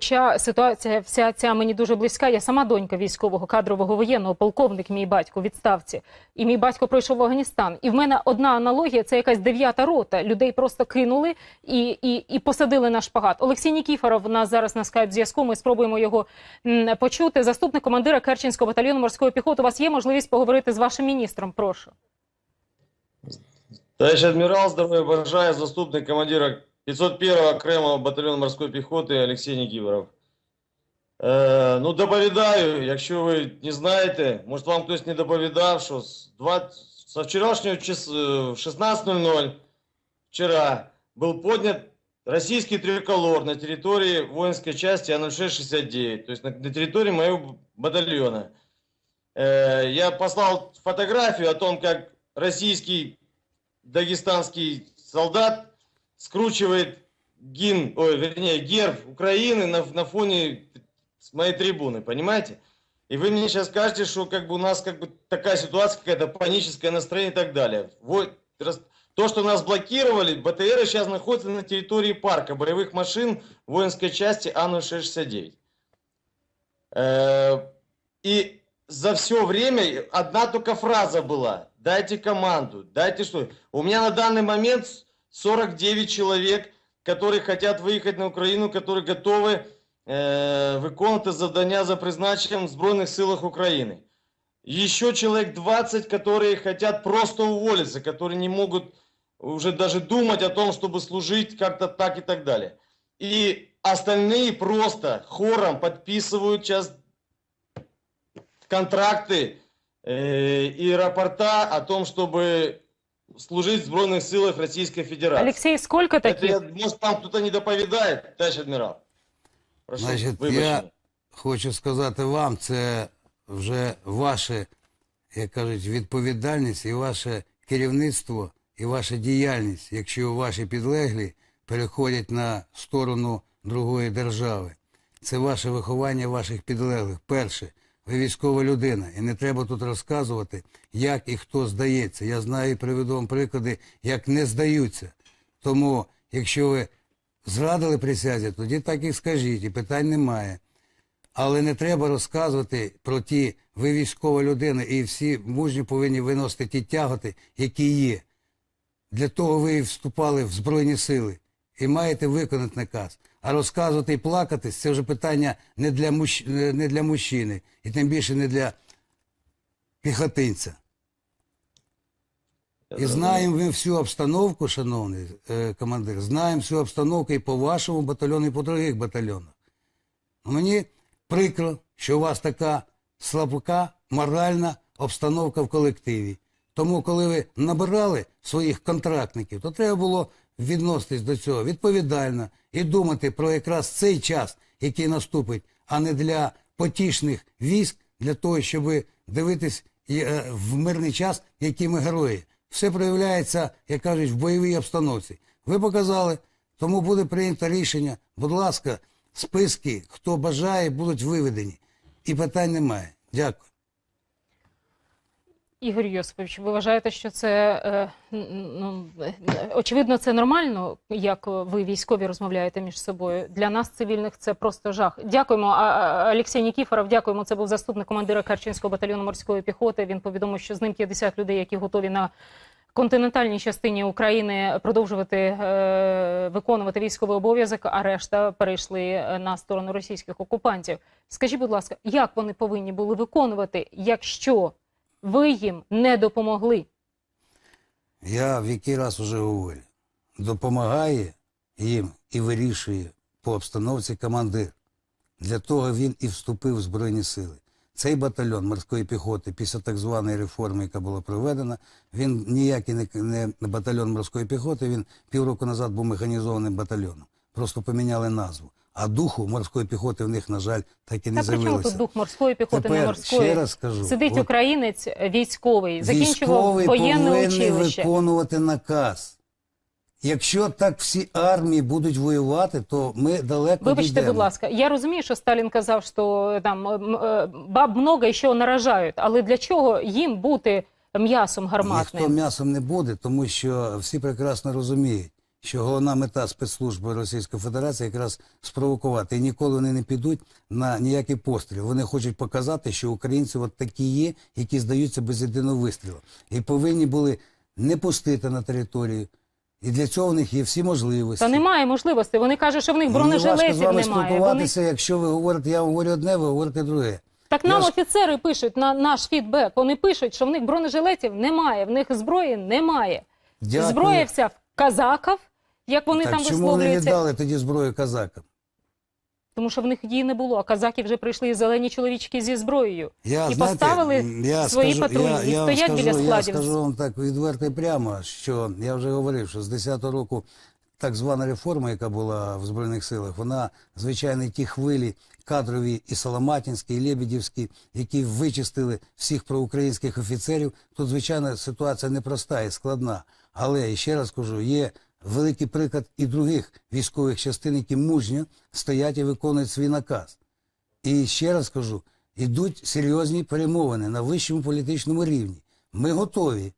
Хоча ситуація вся ця мені дуже близька. Я сама донька військового кадрового воєнного, полковник, мій батько у відставці. І мій батько пройшов в Афганістан. І в мене одна аналогія це якась дев'ята рота. Людей просто кинули і, і, і посадили на шпагат. Олексій Нікіфоров нас зараз на скайп зв'язку. Ми спробуємо його почути. Заступник командира Керченського батальйону морської піхоти. У вас є можливість поговорити з вашим міністром. Прошу. Товарищ адмирал, здоровья бажаю, заступник командира 501-го окремого батальйону морської піхоти Олексій Ніківеров. Е, ну, доповідаю, якщо ви не знаєте, може вам хтось не доповідав, що з 20, со вчорашнього час, е, в 16.00 вчера был поднят российский триколор на территории воинской части А0669, то есть на, на территории моего батальона. Э, я послал фотографию о том, как российский дагестанский солдат скручивает гимн, ой, вернее, герб Украины на, на фоне с моей трибуны, понимаете? И вы мне сейчас скажете, что как бы у нас как бы такая ситуация, какая-то паническое настроение и так далее. Вот, рас- то, что нас блокировали, БТРы сейчас находятся на территории парка боевых машин воинской части А-0669. Э, И за все время одна только фраза была. Дайте команду, дайте что. У меня на данный момент 49 человек, которые хотят выехать на Украину, которые готовы е, виконувати завдання за призначенням в Збройних силах України. Еще человек 20, которые хотят просто уволиться, которые не могут уже даже думать о том, чтобы служить как-то так и так далее. И остальные просто хором подписывают сейчас контракты э, и рапорта о том, чтобы служить в Збройных силах Российской Федерации. Олексій, скільки Это таких? я- может, там кто-то не доповедает, товарищ адмирал? Прошу, Значить, вибачте. я хочу сказати вам, це вже ваше, як кажуть, відповідальність і ваше керівництво, і ваша діяльність, якщо ваші підлеглі переходять на сторону другої держави. Це ваше виховання ваших підлеглих. Перше, ви військова людина, і не треба тут розказувати, як і хто здається. Я знаю і приведу вам приклади, як не здаються. Тому, якщо ви зрадили присязі, тоді так і скажіть, і питань немає. Але не треба розказувати про ті, ви військова людина, і всі мужні повинні виносити ті тяготи, які є. Для того ви і вступали в Збройні сили і маєте виконати наказ. А розказувати і плакатись це вже питання не для, мужч... не для мужчини, і тим більше не для піхотинця. І знаємо ми всю обстановку, шановний е, командир, знаємо всю обстановку і по вашому батальйону, і по других батальйонах. Ну, Мені прикро, що у вас така слабка моральна обстановка в колективі. Тому, коли ви набирали своїх контрактників, то треба було відноситись до цього відповідально і думати про якраз цей час, який наступить, а не для потішних військ, для того, щоб дивитись е, в мирний час, які ми герої. Все проявляється, як кажуть, в бойовій обстановці. Ви показали, тому буде прийнято рішення. Будь ласка, списки, хто бажає, будуть виведені. І питань немає. Дякую. Ігор Йосипович, ви вважаєте, що це е, ну, очевидно, це нормально, як ви військові розмовляєте між собою? Для нас, цивільних, це просто жах. Дякуємо. А, Олексій Нікіфоров, дякуємо. Це був заступник командира Керченського батальйону морської піхоти. Він повідомив, що з ним 50 людей, які готові на континентальній частині України продовжувати е, виконувати військовий обов'язок, а решта перейшли е, на сторону російських окупантів. Скажіть, будь ласка, як вони повинні були виконувати, якщо ви їм не допомогли? Я в який раз уже говорю, допомагає їм і вирішує по обстановці командир. Для того він і вступив в Збройні сили. Цей батальйон морської піхоти після так званої реформи, яка була проведена, він ніякий не, батальйон морської піхоти, він півроку назад був механізованим батальйоном. Просто поміняли назву. А духу морської піхоти в них, на жаль, так і не Та при чому тут дух морської піхоти, не морської? ще раз скажу, Сидить от українець військовий, закінчував Військовий воєнне повинен училище. виконувати наказ. Якщо так всі армії будуть воювати, то ми далеко Вибачте, дійдемо. будь ласка, я розумію, що Сталін казав, що там м, е, баб много і що наражають, але для чого їм бути м'ясом Ніхто гарматним? м'ясом не буде, тому що всі прекрасно розуміють, що головна мета спецслужби Російської Федерації якраз спровокувати. І ніколи вони не підуть на ніякий постріл. Вони хочуть показати, що українці от такі є, які здаються без єдиного вистрілу. І повинні були не пустити на територію. І для цього в них є всі можливості. Та немає можливості. Вони кажуть, що в них Мені важко з бронежилетів вами немає. Вони... спілкуватися, якщо ви говорите, я говорю одне, ви говорите друге. Так нам ж- офіцери пишуть на наш фідбек. Вони пишуть, що в них бронежилетів немає, в них зброї немає. Дякую. Зброя вся в казаків, як вони так там чому вони висловлюються. віддали тоді зброю казакам? Тому що в них її не було. А казаки вже прийшли зелені чоловічки зі зброєю. Я, І знаєте, поставили я свої скажу, патрулі, я, і я стоять біля скажу, складів. Я скажу вам так відверто і прямо, що я вже говорив, що з 10-го року так звана реформа, яка була в Збройних силах, вона, звичайно, ті хвилі кадрові і Соломатінські, і Лебедівські, які вичистили всіх проукраїнських офіцерів, тут, звичайно, ситуація непроста і складна. Але, ще раз кажу, є великий приклад і других військових частин, які мужньо стоять і виконують свій наказ. І ще раз кажу, ідуть серйозні перемовини на вищому політичному рівні. Ми готові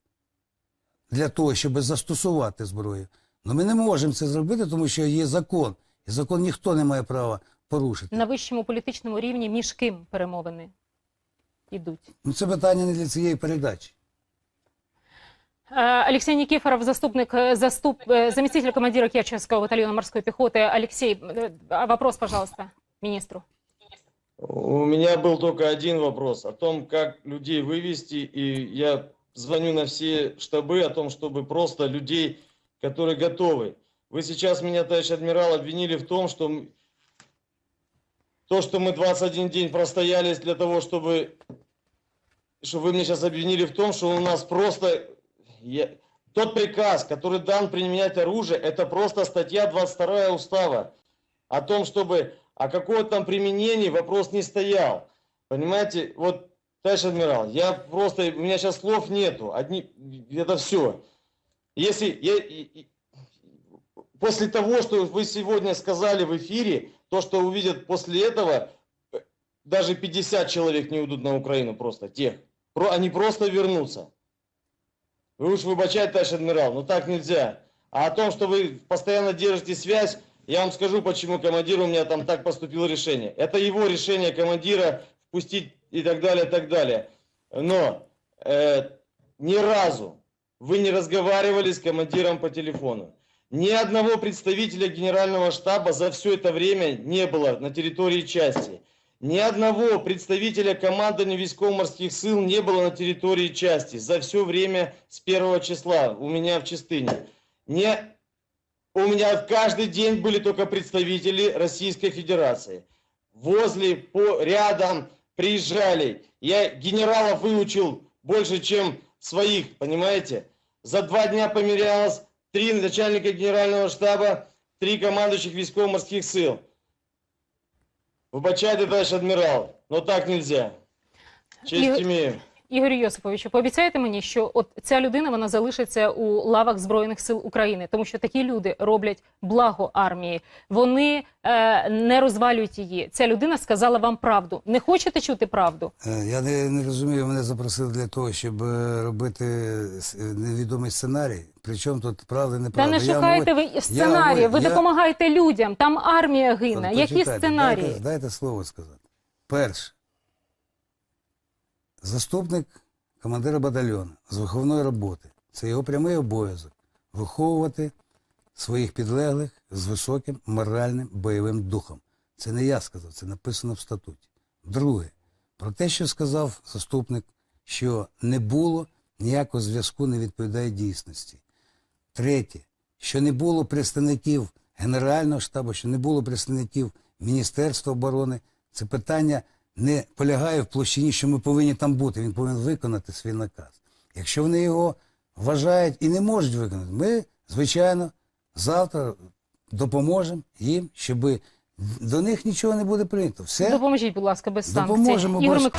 для того, щоб застосувати зброю. Але ми не можемо це зробити, тому що є закон. І закон ніхто не має права порушити. На вищому політичному рівні між ким перемовини йдуть. Ну, це питання не для цієї передачі. Э, Алексей Никифоров, заступник, э, заступ, э, заместитель командира Керченского батальона морской пехоты. Алексей, а вопрос, пожалуйста, министру. У меня был только один вопрос о том, как людей вывести, и я звоню на все штабы о том, чтобы просто людей, которые готовы. Вы сейчас меня, товарищ адмирал, обвинили в том, что то, что мы 21 день простоялись для того, чтобы, что вы мне сейчас обвинили в том, что у нас просто я- тот приказ, который дан применять оружие, это просто статья 22 устава о том, чтобы о каком там применении вопрос не стоял. Понимаете, вот, товарищ адмирал, я просто, у меня сейчас слов нету, одни, это все. Если, я, после того, что вы сегодня сказали в эфире, то, что увидят после этого, э, даже 50 человек не уйдут на Украину просто, тех. Они просто вернутся. Вы уж выбачайте, товарищ адмирал, но так нельзя. А о том, что вы постоянно держите связь, я вам скажу, почему командир у меня там так поступил решение. Это его решение командира впустить и так далее, и так далее. Но э, ни разу вы не разговаривали с командиром по телефону. Ни одного представителя генерального штаба за все это время не было на территории части. Ни одного представителя командования військово-морских сил не было на территории части за все время с первого числа у меня в Чистыне. Не у меня каждый день были только представители Российской Федерации. Возле, по, рядом приезжали. Я генералов выучил больше, чем своих, понимаете? За два дня померялось три начальника генерального штаба, три командующих військово-морских сил. Выбачайте, товарищ адмирал, но так нельзя. Честь И- имею. Ігорю Йосиповичу, пообіцяєте мені, що от ця людина вона залишиться у лавах Збройних сил України, тому що такі люди роблять благо армії. Вони е, не розвалюють її. Ця людина сказала вам правду. Не хочете чути правду? Е, Я не, не розумію, мене запросили для того, щоб е, робити е, невідомий сценарій. Причому тут правда Та не Я шукайте ви сценарії. Ви я- допомагаєте людям. Там армія гине. Які сценарії? Дайте, дайте слово сказати. Перше. Заступник командира батальйону з виховної роботи. Це його прямий обов'язок виховувати своїх підлеглих з високим моральним бойовим духом. Це не я сказав, це написано в статуті. Друге, про те, що сказав заступник, що не було ніякого зв'язку, не відповідає дійсності. Третє, що не було представників Генерального штабу, що не було представників Міністерства оборони. Це питання не полягає в площині, що ми повинні там бути. Він повинен виконати свій наказ. Якщо вони його вважають і не можуть виконати, ми, звичайно, завтра допоможемо їм, щоб до них нічого не буде прийнято. Все Допоможіть, будь ласка, без санкцій. Допоможемо, Ігор Мик...